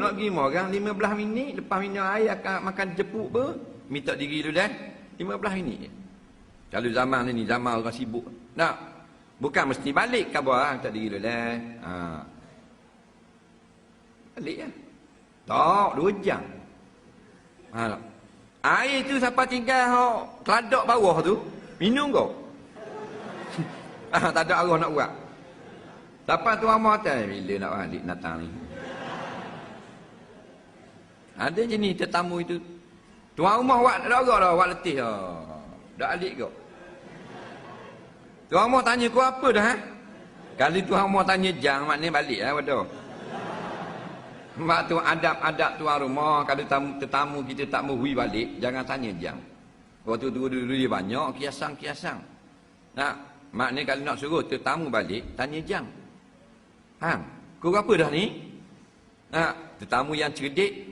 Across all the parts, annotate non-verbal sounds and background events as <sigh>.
nak pergi orang 15 minit lepas minum air akan makan jepuk ber minta diri dulu dah 15 minit. Kalau zaman ni zaman orang sibuk. Nak bukan mesti balik khabar minta diri dulu dah. Ha. balik ya tak dua jam. Ha. air tu siapa tinggal hok keladok bawah tu minum kau. <laughs> Ah, tak ada arah nak buat. Lepas tu amal atas? Bila nak balik datang ni. Ada jenis tetamu itu. Tuan rumah buat tak ada dah, buat letih dah. Dak alik kau. Tuan rumah tanya kau apa dah ha? Kali tuan rumah tanya jang maknanya balik lah betul. Mak tu adab-adab tuan rumah kalau tetamu, tetamu kita tak mau hui balik jangan tanya jang. Waktu tu dulu dia banyak kiasan-kiasan. Nak maknanya kalau nak suruh tetamu balik tanya jang. Faham? Kau apa dah ni? Nak tetamu yang cerdik.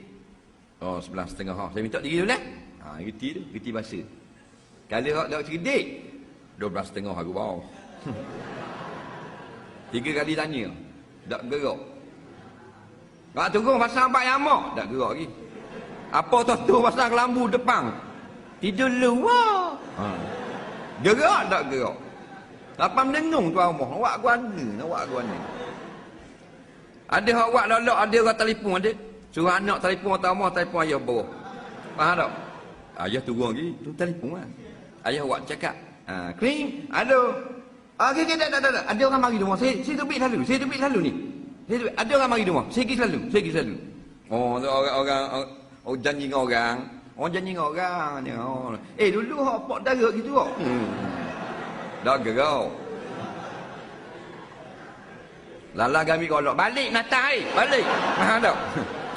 Oh, sebelah setengah. Ha. Saya minta diri dulu lah. Ha, geti tu, geti bahasa. Kalau hak dah cerdik, dua belas setengah aku bawa. <laughs> Tiga kali tanya. Tak gerak. Kak tunggu pasal abang yang mak. Tak gerak lagi. Apa tu tu pasal kelambu depan. Tidur luar. Ha. Gerak tak gerak. Lapan menengung tu rumah. Awak gua ni. Awak gua ni. Ada buat lolok, ada orang telefon ada. Suruh anak telefon atau mak telefon ayah bawah. Faham tak? Ayah turun lagi, tu telefon kan. Ayah buat cakap. Ha, kering, halo. Ah, okay, okay, tak, tak, tak, Ada orang mari rumah. Saya, saya tubik selalu. Saya tubik selalu ni. Saya tubik. Ada orang mari rumah. Saya pergi selalu. Saya pergi selalu. Oh, tu orang, orang, orang, oh, janji dengan orang. Oh, janji dengan orang. Oh. Eh, dulu hak pok darat gitu kok. Hmm. Dah gerau. Lala kami kolok. Balik natai. Balik. Faham tak? <laughs>